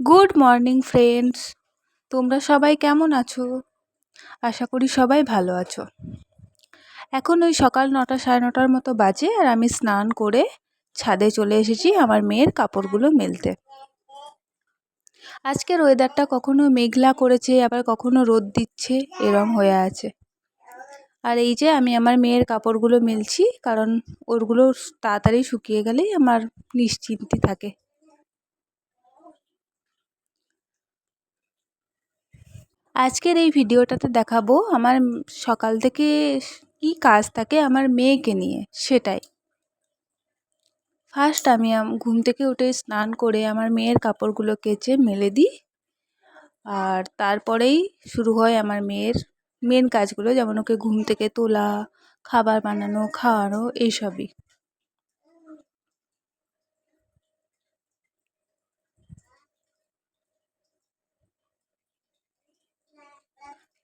Good morning friends তোমরা সবাই কেমন আছো? আশা করি সবাই ভালো আছো। এখন ওই সকাল নটা সাড়ে নটার মতো বাজে আর আমি স্নান করে ছাদে চলে এসেছি আমার মেয়ের কাপড়গুলো মেলতে। আজকের ওয়েদারটা কখনো মেঘলা করেছে, আবার কখনো রোদ দিচ্ছে, এরম হয়ে আছে। আর এই যে আমি আমার মেয়ের কাপড়গুলো মেলছি, কারণ ওরগুলো তাড়াতাড়ি শুকিয়ে গেলেই আমার নিশ্চিন্তি থাকে। আজকের এই ভিডিওটাতে দেখাবো আমার সকাল থেকে কি কাজ থাকে আমার মেয়েকে নিয়ে, সেটাই। ফার্স্ট আমি ঘুম থেকে উঠে স্নান করে আমার মেয়ের কাপড়গুলো কেচে মেলে দিই। আর তারপরেই শুরু হয় আমার মেয়ের মেন কাজগুলো, যেমন ওকে ঘুম থেকে তোলা, খাবার বানানো, খাওয়ানো, এইসবই।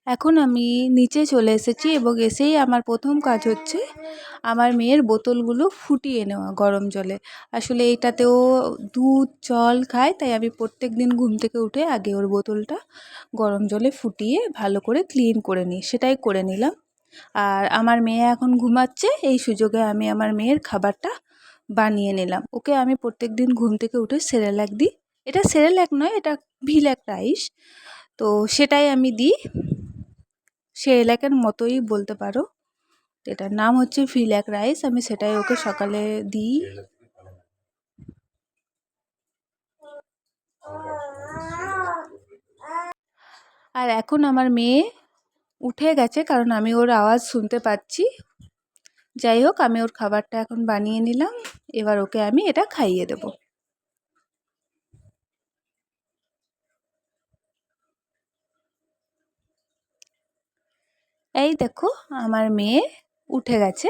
এখন আমি নিচে চলে এসেছি এবং এসেই আমার প্রথম কাজ হচ্ছে আমার মেয়ের বোতলগুলো ফুটিয়ে নেওয়া গরম জলে। আসলে এইটাতেও দুধ, জল খায়, তাই আমি প্রত্যেক দিন ঘুম থেকে উঠে আগে ওর বোতলটা গরম জলে ফুটিয়ে ভালো করে ক্লিন করে নিই, সেটাই করে নিলাম। আর আমার মেয়ে এখন ঘুমাচ্ছে, এই সুযোগে আমি আমার মেয়ের খাবারটা বানিয়ে নিলাম। ওকে আমি প্রত্যেক দিন ঘুম থেকে উঠে সেরেলাক দিই। এটা সেরেলাক নয়, এটা ভিলাক রাইস। তো সেটাই আমি দিই। সে এলাকার মতোই বলতে পারো। এটার নাম হচ্ছে ফিল্যাক রাইস। আমি সেটাই ওকে সকালে দিই। আর এখন আমার মেয়ে উঠে গেছে, কারণ আমি ওর আওয়াজ শুনতে পাচ্ছি। যাই হোক, আমি ওর খাবারটা এখন বানিয়ে নিলাম। এবার ওকে আমি এটা খাইয়ে দেবো। এই দেখো, আমার মেয়ে উঠে গেছে।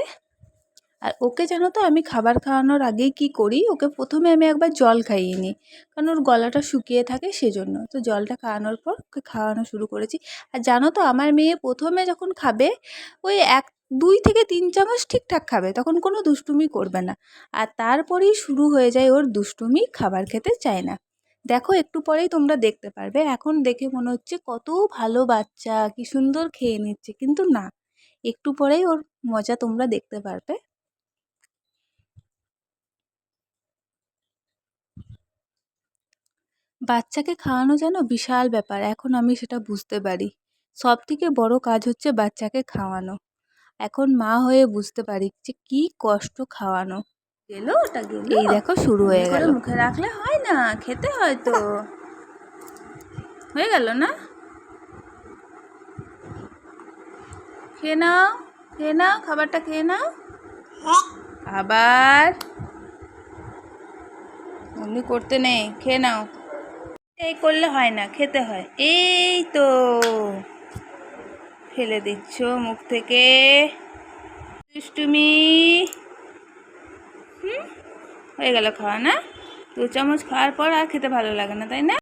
আর ওকে জানো তো, আমি খাবার খাওয়ানোর আগেই কি করি? ওকে প্রথমে আমি একবার জল খাইয়ে নিই, কারণ ওর গলাটা শুকিয়ে থাকে সেজন্য। তো জলটা খাওয়ানোর পর ওকে খাওয়ানো শুরু করেছি। আর জানো তো, আমার মেয়ে প্রথমে যখন খাবে, ওই এক, দুই থেকে তিন চামচ ঠিকঠাক খাবে, তখন কোনো দুষ্টুমি করবে না। আর তারপরেই শুরু হয়ে যায় ওর দুষ্টুমি, খাবার খেতে চায় না। দেখো একটু পরেই তোমরা দেখতে পারবে। এখন দেখে মনে হচ্ছে কত ভালো বাচ্চা, কি সুন্দর খেয়ে নিচ্ছে। কিন্তু না, একটু পরেই ওর মজা তোমরা দেখতে পারবে। বাচ্চাকে খাওয়ানো যেন বিশাল ব্যাপার, এখন আমি সেটা বুঝতে পারি। সব থেকে বড় কাজ হচ্ছে বাচ্চাকে খাওয়ানো। এখন মা হয়ে বুঝতে পারি যে কি কষ্ট খাওয়ানো। গেল ওটা গেল। এই দেখো শুরু হয়ে গেল। মুখে রাখলে হয় না খেতে হয় তো। হয়ে গেল না? খেয়ে নাও খেয়ে নাও খাবারটা খেয়ে নাও। আবার। অমনি করতে নেই খেয়ে নাও। এই করলে হয় না খেতে হয়। এই তো। ফেলে দিচ্ছ মুখ থেকে। দুষ্টুমি। হয়ে গেল খাওয়া, না? দু চামচ খাওয়ার পর আর খেতে ভালো লাগে না, তাই না?